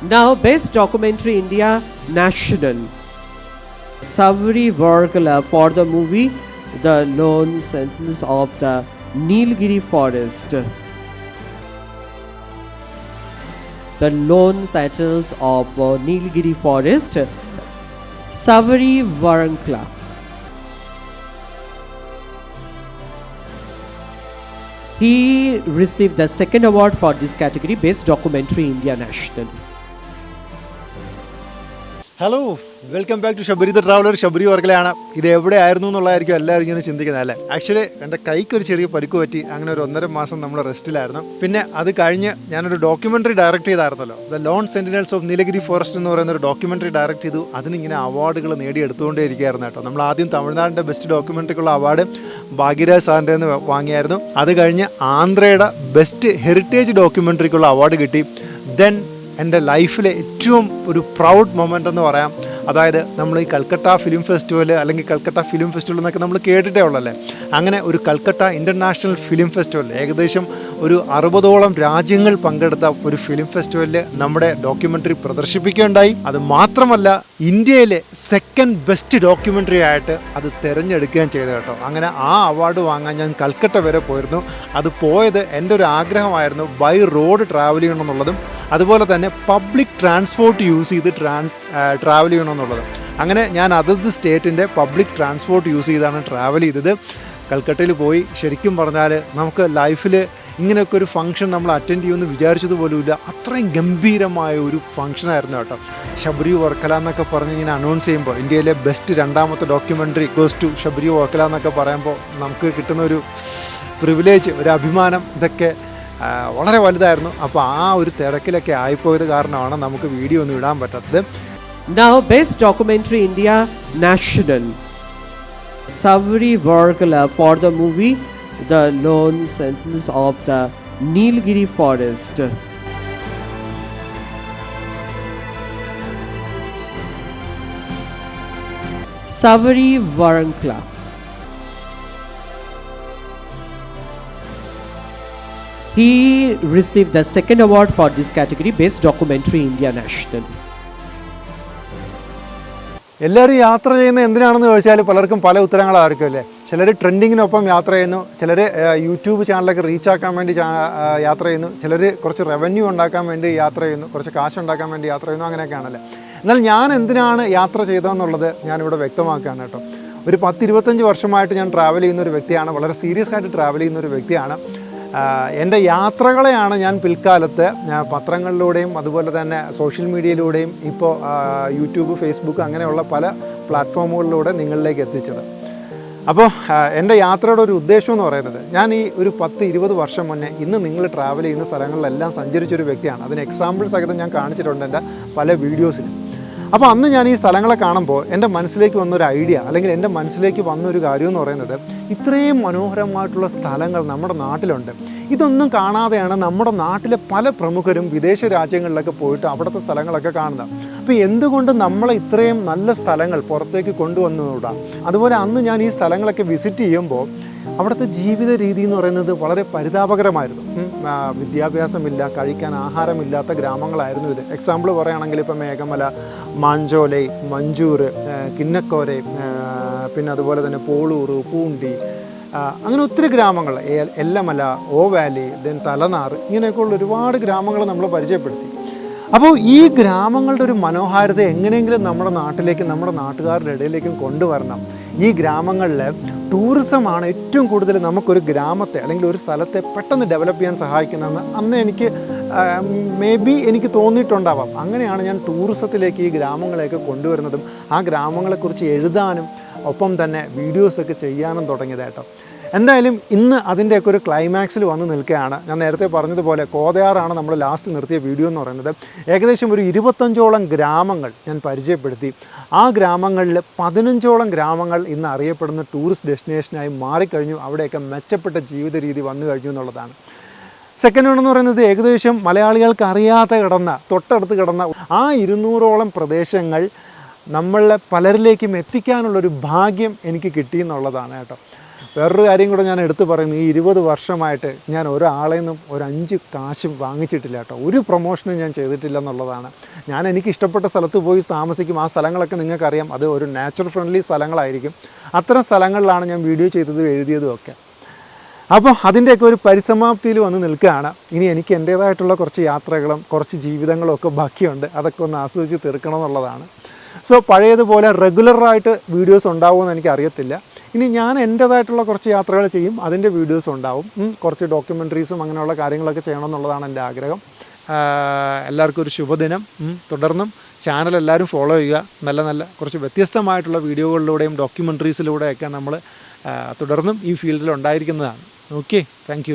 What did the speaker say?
Now, Best Documentary India National. Savri Vargala for the movie The Lone Sentinels of the Nilgiri Forest. The Lone Sentinels of uh, Nilgiri Forest. Savri Varankla. He received the second award for this category, Best Documentary India National. Hello welcome back to Sabari traveller Sabari വർക്കലയാണ്. ഇത് എവിടെയായിരുന്നു എന്നുള്ളതായിരിക്കും എല്ലാവരും ഇങ്ങനെ ചിന്തിക്കുന്നത് അല്ലേ? Actually എന്റെ കൈക്ക് ഒരു ചെറിയ പരിക്ക് പറ്റി അങ്ങനെ ഒരു ഒന്നര മാസം നമ്മൾ റെസ്റ്റിലായിരുന്നു പിന്നെ അത് കഴിഞ്ഞ് ഞാനൊരു documentary direct ചെയ്തായിരുന്നല്ലോ. The lone sentinels of Nilgiri forest എന്ന് പറയുന്ന ഒരു ഡോക്യുമെന്ററി ഡയറക്റ്റ് ചെയ്തു. അതിനിങ്ങനെ അവാർഡുകൾ നേടിയെടുത്തുകൊണ്ടേ ഇരിക്കുകയായിരുന്നു കേട്ടോ. നമ്മൾ ആദ്യം തമിഴ്നാടിന്റെ ബെസ്റ്റ് ഡോക്യുമെന്ററിക്കുള്ള അവാർഡ് ഭാഗ്യരാജ് സാറിന്റെ നിന്ന് വാങ്ങിയായിരുന്നു. അത് കഴിഞ്ഞ് ആന്ധ്രയുടെ ബെസ്റ്റ് ഹെറിറ്റേജ് ഡോക്യുമെന്ററിക്കുള്ള അവാർഡ് കിട്ടി. ദെൻ എന്റെ ലൈഫിലെ ഏറ്റവും ഒരു പ്രൗഡ് മൊമെന്റ് എന്ന് പറയാം. അതായത് നമ്മൾ ഈ കൽക്കട്ട ഫിലിം ഫെസ്റ്റിവൽ അല്ലെങ്കിൽ കൽക്കട്ട ഫിലിം ഫെസ്റ്റിവൽ എന്നൊക്കെ നമ്മൾ കേട്ടിട്ടേ ഉള്ളല്ലേ? അങ്ങനെ ഒരു കൽക്കട്ട ഇന്റർനാഷണൽ ഫിലിം ഫെസ്റ്റിവൽ ഏകദേശം ഒരു അറുപതോളം രാജ്യങ്ങൾ പങ്കെടുത്ത ഒരു ഫിലിം ഫെസ്റ്റിവലിൽ നമ്മുടെ ഡോക്യുമെന്ററി പ്രദർശിപ്പിക്കുകയുണ്ടായി. അത് മാത്രമല്ല ഇന്ത്യയിലെ സെക്കൻഡ് ബെസ്റ്റ് ഡോക്യുമെന്ററി ആയിട്ട് അത് തിരഞ്ഞെടുക്കുകയും ചെയ്തു കേട്ടോ. അങ്ങനെ ആ അവാർഡ് വാങ്ങാൻ ഞാൻ കൽക്കട്ട വരെ പോയിരുന്നു. അത് പോയത് എന്റെ ഒരു ആഗ്രഹമായിരുന്നു ബൈ റോഡ് ട്രാവൽ ചെയ്യണമെന്നുള്ളതും അതുപോലെ തന്നെ പബ്ലിക് ട്രാൻസ്പോർട്ട് യൂസ് ചെയ്ത് ട്രാൻ ട്രാവൽ ചെയ്യണമെന്നുള്ളത് അങ്ങനെ ഞാൻ അതത് സ്റ്റേറ്റിന്റെ പബ്ലിക് ട്രാൻസ്പോർട്ട് യൂസ് ചെയ്താണ് ട്രാവൽ ചെയ്തത്. കൽക്കട്ടയിൽ പോയി ശരിക്കും പറഞ്ഞാൽ നമുക്ക് ലൈഫിൽ ഇങ്ങനെയൊക്കെ ഒരു ഫംഗ്ഷൻ നമ്മൾ അറ്റൻഡ് ചെയ്യുമെന്ന് വിചാരിച്ചത് പോലുമില്ല. അത്രയും ഗംഭീരമായ ഒരു ഫംഗ്ഷനായിരുന്നു കേട്ടോ. ശബരി വർക്കല എന്നൊക്കെ പറഞ്ഞ് ഇങ്ങനെ അനൗൺസ് ചെയ്യുമ്പോൾ ഇന്ത്യയിലെ ബെസ്റ്റ് രണ്ടാമത്തെ documentary goes to Sabari Varkala എന്നൊക്കെ പറയുമ്പോൾ നമുക്ക് കിട്ടുന്ന ഒരു പ്രിവിലേജ് ഒരു അഭിമാനം ഇതൊക്കെ വളരെ വലുതായിരുന്നു. അപ്പോൾ ആ ഒരു തിരക്കിലൊക്കെ ആയിപ്പോയത് കാരണമാണ് നമുക്ക് വീഡിയോ ഒന്നും ഇടാൻ പറ്റാത്തത്. Now, Best Documentary India National. Savri Vargala for the movie The Lone Sentence of the Nilgiri Forest. Savri Varankla. He received the second award for this category, Best Documentary India National. എല്ലാവരും യാത്ര ചെയ്യുന്നത് എന്തിനാണെന്ന് ചോദിച്ചാൽ പലർക്കും പല ഉത്തരങ്ങളായിരിക്കും അല്ലേ? ചിലർ ട്രെൻഡിങ്ങിനൊപ്പം യാത്ര ചെയ്യുന്നു ചിലർ യൂട്യൂബ് ചാനലൊക്കെ റീച്ച് ആക്കാൻ വേണ്ടി യാത്ര ചെയ്യുന്നു ചിലർ കുറച്ച് റവന്യൂ ഉണ്ടാക്കാൻ വേണ്ടി യാത്ര ചെയ്യുന്നു കുറച്ച് കാശ് ഉണ്ടാക്കാൻ വേണ്ടി യാത്ര ചെയ്യുന്നു അങ്ങനെയൊക്കെയാണല്ലേ? എന്നാൽ ഞാൻ എന്തിനാണ് യാത്ര ചെയ്തതെന്നുള്ളത് ഞാനിവിടെ വ്യക്തമാക്കുകയാണ് കേട്ടോ. ഒരു പത്തിരുപത്തഞ്ച് വർഷമായിട്ട് ഞാൻ ട്രാവൽ ചെയ്യുന്ന ഒരു വ്യക്തിയാണ് വളരെ സീരിയസ് ആയിട്ട് ട്രാവൽ ചെയ്യുന്ന ഒരു വ്യക്തിയാണ്. എന്റെ യാത്രകളെയാണ് ഞാൻ പിൽക്കാലത്ത് പത്രങ്ങളിലൂടെയും അതുപോലെ തന്നെ സോഷ്യൽ മീഡിയയിലൂടെയും ഇപ്പോൾ യൂട്യൂബ് ഫേസ്ബുക്ക് അങ്ങനെയുള്ള പല പ്ലാറ്റ്ഫോമുകളിലൂടെ നിങ്ങളിലേക്ക് എത്തിച്ചത്. അപ്പോൾ എന്റെ യാത്രയുടെ ഒരു ഉദ്ദേശം എന്ന് പറയുന്നത് ഞാൻ ഈ ഒരു പത്ത് ഇരുപത് വർഷം മുന്നേ ഇന്ന് നിങ്ങൾ ട്രാവൽ ചെയ്യുന്ന സ്ഥലങ്ങളിലെല്ലാം സഞ്ചരിച്ചൊരു വ്യക്തിയാണ്. അതിന് എക്സാമ്പിൾ സഹിതം ഞാൻ കാണിച്ചിട്ടുണ്ട് എന്റെ പല വീഡിയോസിലും അപ്പോൾ അന്ന് ഞാൻ ഈ സ്ഥലങ്ങളെ കാണുമ്പോൾ എന്റെ മനസ്സിലേക്ക് വന്നൊരു ഐഡിയ അല്ലെങ്കിൽ എന്റെ മനസ്സിലേക്ക് വന്നൊരു കാര്യം എന്ന് പറയുന്നത് ഇത്രയും മനോഹരമായിട്ടുള്ള സ്ഥലങ്ങൾ നമ്മുടെ നാട്ടിലുണ്ട്. ഇതൊന്നും കാണാതെയാണ് നമ്മുടെ നാട്ടിലെ പല പ്രമുഖരും വിദേശ രാജ്യങ്ങളിലൊക്കെ പോയിട്ട് അവിടുത്തെ സ്ഥലങ്ങളൊക്കെ കാണുന്നത്. അപ്പോൾ എന്തുകൊണ്ട് നമ്മളെ ഇത്രയും നല്ല സ്ഥലങ്ങൾ പുറത്തേക്ക് കൊണ്ടുവന്നുകൂടാ അതുപോലെ അന്ന് ഞാൻ ഈ സ്ഥലങ്ങളൊക്കെ വിസിറ്റ് ചെയ്യുമ്പോൾ അവിടുത്തെ ജീവിത രീതി എന്ന് പറയുന്നത് വളരെ പരിതാപകരമായിരുന്നു. വിദ്യാഭ്യാസമില്ല കഴിക്കാൻ ആഹാരമില്ലാത്ത ഗ്രാമങ്ങളായിരുന്നു ഇത്. എക്സാമ്പിൾ പറയുകയാണെങ്കിൽ ഇപ്പോൾ മേഘമല മാഞ്ചോലൈ മഞ്ചൂർ കിന്നക്കോരെ പിന്നെ അതുപോലെ തന്നെ പോളൂർ പൂണ്ടി അങ്ങനെ ഒത്തിരി ഗ്രാമങ്ങൾ എല്ലമല ഓ വാലി ദെൻ തലനാർ ഇങ്ങനെയൊക്കെയുള്ള ഒരുപാട് ഗ്രാമങ്ങൾ നമ്മൾ പരിചയപ്പെടുത്തി. അപ്പോൾ ഈ ഗ്രാമങ്ങളുടെ ഒരു മനോഹാരിത എങ്ങനെയെങ്കിലും നമ്മുടെ നാട്ടിലേക്ക് നമ്മുടെ നാട്ടുകാരുടെ ഇടയിലേക്കും കൊണ്ടുവരണം. ഈ ഗ്രാമങ്ങളിൽ ടൂറിസമാണ് ഏറ്റവും കൂടുതൽ നമുക്കൊരു ഗ്രാമത്തെ അല്ലെങ്കിൽ ഒരു സ്ഥലത്തെ പെട്ടെന്ന് ഡെവലപ്പ് ചെയ്യാൻ സഹായിക്കുന്നതെന്ന് അന്ന് എനിക്ക് മേ ബി എനിക്ക് തോന്നിയിട്ടുണ്ടാവാം. അങ്ങനെയാണ് ഞാൻ ടൂറിസത്തിലേക്ക് ഈ ഗ്രാമങ്ങളെയൊക്കെ കൊണ്ടുവരുന്നതും ആ ഗ്രാമങ്ങളെക്കുറിച്ച് എഴുതാനും ഒപ്പം തന്നെ വീഡിയോസൊക്കെ ചെയ്യാനും തുടങ്ങിയത് കേട്ടോ. എന്തായാലും ഇന്ന് അതിന്റെയൊക്കെ ഒരു ക്ലൈമാക്സിൽ വന്ന് നിൽക്കുകയാണ്. ഞാൻ നേരത്തെ പറഞ്ഞതുപോലെ കോതയാറാണ് നമ്മൾ ലാസ്റ്റ് നിർത്തിയ വീഡിയോ എന്ന് പറയുന്നത്. ഏകദേശം ഒരു ഇരുപത്തഞ്ചോളം ഗ്രാമങ്ങൾ ഞാൻ പരിചയപ്പെടുത്തി. ആ ഗ്രാമങ്ങളിൽ പതിനഞ്ചോളം ഗ്രാമങ്ങൾ ഇന്ന് അറിയപ്പെടുന്ന ടൂറിസ്റ്റ് ഡെസ്റ്റിനേഷനായി മാറിക്കഴിഞ്ഞു. അവിടെയൊക്കെ മെച്ചപ്പെട്ട ജീവിത രീതി വന്നു കഴിഞ്ഞു എന്നുള്ളതാണ്. സെക്കൻഡ് വൺ എന്ന് പറയുന്നത് ഏകദേശം മലയാളികൾക്ക് അറിയാതെ കിടന്ന തൊട്ടടുത്ത് കിടന്ന ആ ഇരുന്നൂറോളം പ്രദേശങ്ങൾ നമ്മളെ പലരിലേക്കും എത്തിക്കാനുള്ളൊരു ഭാഗ്യം എനിക്ക് കിട്ടി എന്നുള്ളതാണ് കേട്ടോ. വേറൊരു കാര്യം കൂടെ ഞാൻ എടുത്തു പറയുന്നു. ഈ ഇരുപത് വർഷമായിട്ട് ഞാൻ ഒരാളെ നിന്നും ഒരു അഞ്ച് കാശും വാങ്ങിച്ചിട്ടില്ല കേട്ടോ. ഒരു പ്രൊമോഷനും ഞാൻ ചെയ്തിട്ടില്ല എന്നുള്ളതാണ് ഞാൻ എനിക്ക് ഇഷ്ടപ്പെട്ട സ്ഥലത്ത് പോയി താമസിക്കും. ആ സ്ഥലങ്ങളൊക്കെ നിങ്ങൾക്കറിയാം. അത് ഒരു നാച്ചുറൽ ഫ്രണ്ട്ലി സ്ഥലങ്ങളായിരിക്കും. അത്തരം സ്ഥലങ്ങളിലാണ് ഞാൻ വീഡിയോ ചെയ്തതും എഴുതിയതും ഒക്കെ. അപ്പോൾ അതിന്റെയൊക്കെ ഒരു പരിസമാപ്തിയിൽ വന്ന് നിൽക്കുകയാണ്. ഇനി എനിക്ക് എന്റേതായിട്ടുള്ള കുറച്ച് യാത്രകളും കുറച്ച് ജീവിതങ്ങളും ഒക്കെ ബാക്കിയുണ്ട്. അതൊക്കെ ഒന്ന് ആസ്വദിച്ച് തീർക്കണം എന്നുള്ളതാണ് സോ പഴയതുപോലെ റെഗുലറായിട്ട് വീഡിയോസ് ഉണ്ടാവുമെന്ന് എനിക്ക് അറിയത്തില്ല ഇനി ഞാൻ എന്റേതായിട്ടുള്ള കുറച്ച് യാത്രകൾ ചെയ്യും. അതിന്റെ വീഡിയോസ് ഉണ്ടാവും. കുറച്ച് ഡോക്യുമെന്ററീസും അങ്ങനെയുള്ള കാര്യങ്ങളൊക്കെ ചെയ്യണം എന്നുള്ളതാണ് എന്റെ ആഗ്രഹം എല്ലാവർക്കും ഒരു ശുഭദിനം. തുടർന്നും ചാനൽ എല്ലാവരും ഫോളോ ചെയ്യുക. നല്ല നല്ല കുറച്ച് വ്യത്യസ്തമായിട്ടുള്ള വീഡിയോകളിലൂടെയും ഡോക്യുമെന്ററീസിലൂടെയൊക്കെ നമ്മൾ തുടർന്നും ഈ ഫീൽഡിൽ ഉണ്ടായിരിക്കുന്നതാണ്. Okay thank